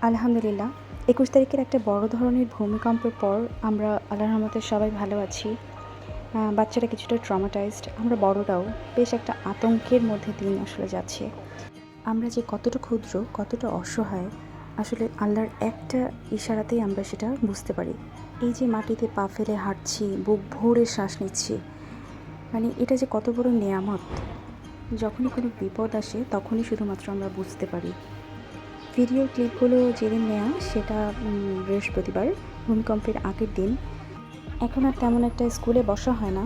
আলহামদুলিল্লাহ। একুশ তারিখের একটা বড় ধরনের ভূমিকম্পের পর আমরা আল্লাহর রহমতে সবাই ভালো আছি। বাচ্চারা কিছুটা ট্রমাটাইজড আমরা বড়রাও। বেশ একটা আতঙ্কের মধ্যে দিন আসলে যাচ্ছে। আমরা যে কতটা ক্ষুদ্র, কতটা অসহায়, আসলে আল্লাহর একটা ইশারাতেই আমরা সেটা বুঝতে পারি। এই যে মাটিতে পা ফেলে হাঁটছি, বুক ভরে শ্বাস নিচ্ছি মানে এটা যে কত বড় নেয়ামত। যখনই কোনো বিপদ আসে, তখনই শুধুমাত্র আমরা বুঝতে পারি। ভিডিও ক্লিপগুলো যেদিন নেওয়া সেটা বৃহস্পতিবার, ভূমিকম্পের আগের দিন। এখন আর তেমন একটা স্কুলে বসা হয় না।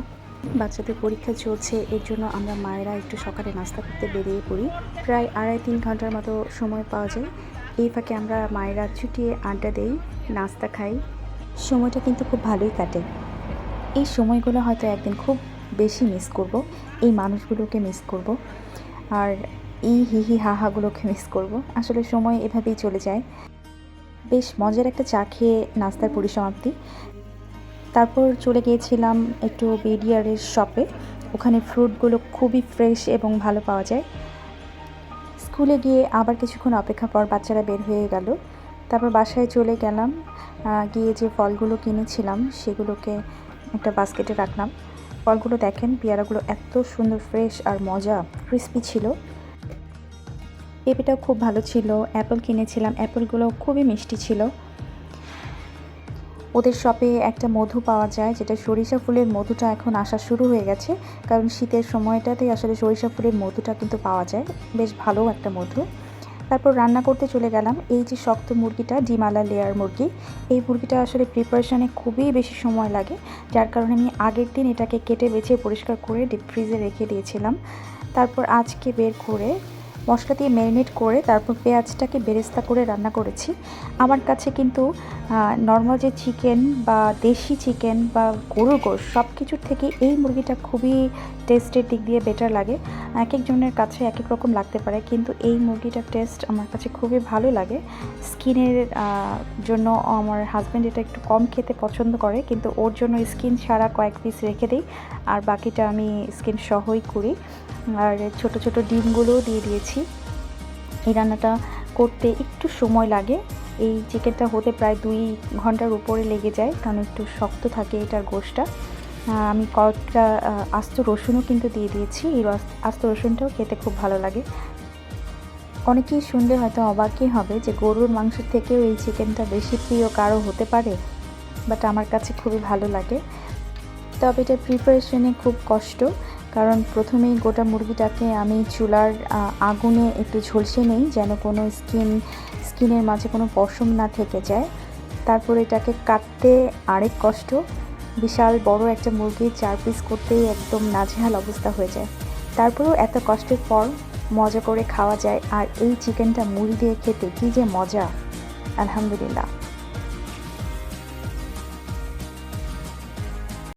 বাচ্চাদের পরীক্ষা চলছে, এর জন্য আমরা মায়েরা একটু সকালে নাস্তা করতে বেরিয়ে পড়ি। প্রায় আড়াই তিন ঘণ্টার মতো সময় পাওয়া যায়। এই ফাঁকে আমরা মায়েরা ছুটিয়ে আড্ডা দেই, নাস্তা খাই। সময়টা কিন্তু খুব ভালোই কাটে। এই সময়গুলো হয়তো একদিন খুব বেশি মিস করব, এই মানুষগুলোকে মিস করব। আর এই হি হি হা হাগুলোকে মিস করব। আসলে সময় এভাবেই চলে যায়। বেশ মজার একটা চা খেয়ে নাস্তার পরিসমাপ্তি। তারপর চলে গিয়েছিলাম একটু বিডিআরের শপে। ওখানে ফ্রুটগুলো খুবই ফ্রেশ এবং ভালো পাওয়া যায়। স্কুলে গিয়ে আবার কিছুক্ষণ অপেক্ষা পর বাচ্চারা বের হয়ে গেল। তারপর বাসায় চলে গেলাম। গিয়ে যে ফলগুলো কিনেছিলাম সেগুলোকে একটা বাস্কেটে রাখলাম। ফলগুলো দেখেন, পেয়ারাগুলো এত সুন্দর ফ্রেশ আর মজা ক্রিস্পি ছিল। পেঁপেটাও খুব ভালো ছিল, অ্যাপেল কিনেছিলাম, অ্যাপেলগুলো খুবই মিষ্টি ছিল। ওদের শপে একটা মধু পাওয়া যায়, যেটা সরিষা ফুলের মধুটা এখন আসা শুরু হয়ে গেছে, কারণ শীতের সময়টাতেই আসলে সরিষা ফুলের মধুটা কিন্তু পাওয়া যায়, বেশ ভালো একটা মধু। তারপর রান্না করতে চলে গেলাম, এই যে শক্ত মুরগিটা, ডিমালা লেয়ার মুরগি, এই মুরগিটা আসলে প্রিপারেশনে খুবই বেশি সময় লাগে, যার কারণে আমি আগের দিন এটাকে কেটে বেছে পরিষ্কার করে ডিপ ফ্রিজে রেখে দিয়েছিলাম। তারপর আজকে বের করে মশলা দিয়ে ম্যারিনেট করে তারপর পেঁয়াজটাকে বেরেস্তা করে রান্না করেছি। আমার কাছে কিন্তু নর্মাল যে চিকেন বা দেশি চিকেন বা গরুর গোশ সব কিছুর থেকে এই মুরগিটা খুবই টেস্টের দিক দিয়ে বেটার লাগে। এক একজনের কাছে এক এক রকম লাগতে পারে, কিন্তু এই মুরগিটার টেস্ট আমার কাছে খুবই ভালো লাগে। স্কিনের জন্য আমার হাজব্যান্ড এটা একটু কম খেতে পছন্দ করে, কিন্তু ওর জন্য স্কিন ছাড়া কয়েক পিস রেখে দিই, আর বাকিটা আমি স্কিন সহই করি। আর ছোট ছোট ডিমগুলোও দিয়ে দিয়েছি। এই রান্নাটা করতে একটু সময় লাগে। এই চিকেনটা হতে প্রায় দুই ঘণ্টার উপরে লেগে যায়, কারণ একটু শক্ত থাকে এটার গোশটা। আমি কয়েকটা আস্ত রসুনও কিন্তু দিয়ে দিয়েছি। এই আস্ত রসুনটাও খেতে খুব ভালো লাগে। অনেকেই শুনলে হয়তো অবাকই হবে যে গরুর মাংসের থেকেও এই চিকেনটা বেশি প্রিয় কারও হতে পারে, বাট আমার কাছে খুবই ভালো লাগে। তবে এটা প্রিপারেশনে খুব কষ্ট। কারণ প্রথমেই গোটা মুরগিটাকে আমি চুলার আগুনে একটু ঝলসে নেই যেন কোনো স্কিন, স্কিনের মাঝে কোনো পশম না থেকে যায়। তারপর এটাকে কাটতে আরেক কষ্ট, বিশাল বড় একটা মুরগি চার পিস করতেই একদম নাজেহাল অবস্থা হয়ে যায়। তারপরেও এত কষ্টের পর মজা করে খাওয়া যায়, আর এই চিকেনটা মুড়ি দিয়ে খেতে কী যে মজা। আলহামদুলিল্লাহ।